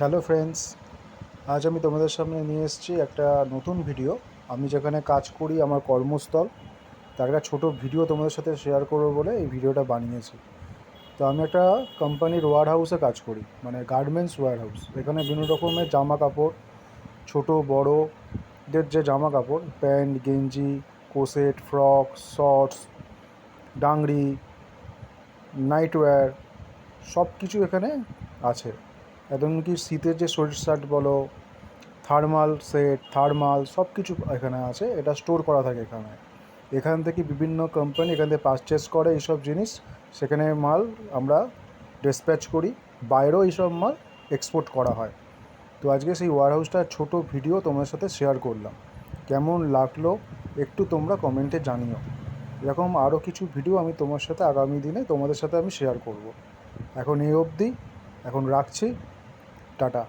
Hello friends, আজ আমি তোমাদের সামনে নিয়ে এসেছি একটা নতুন ভিডিও। আমি যেখানে কাজ করি, আমার কর্মস্থল, তার একটা ছোটো ভিডিও তোমাদের সাথে শেয়ার করব বলে এই ভিডিওটা বানিয়েছি। তো আমি একটা কোম্পানির ওয়ার হাউসে কাজ করি মানে গার্মেন্টস ওয়ার হাউস এখানে বিভিন্ন রকমের জামা কাপড় ছোটো বড়োদের যে জামা কাপড় প্যান্ট, গেঞ্জি, কোসেট, ফ্রক শর্টস ডাংরি নাইটওয়্যার সব কিছু এখানে আছে। এমনকি শীতের যে সোয়েট শার্ট বলো থার্মাল সেট থার্মাল সব কিছু এখানে আছে, এটা স্টোর করা থাকে এখানে। এখান থেকে বিভিন্ন কোম্পানি এখান থেকে পারচেস করে এইসব জিনিস, সেখানে মাল আমরা ডিসপ্যাচ করি, বাইরেও এইসব মাল এক্সপোর্ট করা হয়। তো আজকে সেই ওয়ার হাউসটার ছোটো ভিডিও তোমাদের সাথে শেয়ার করলাম। কেমন লাগল একটু তোমরা কমেন্টে জানিও। এরকম আরও কিছু ভিডিও আমি তোমার সাথে আগামী দিনে তোমাদের সাথে আমি শেয়ার করব। এখন এই অবধি, এখন রাখছি। টাটা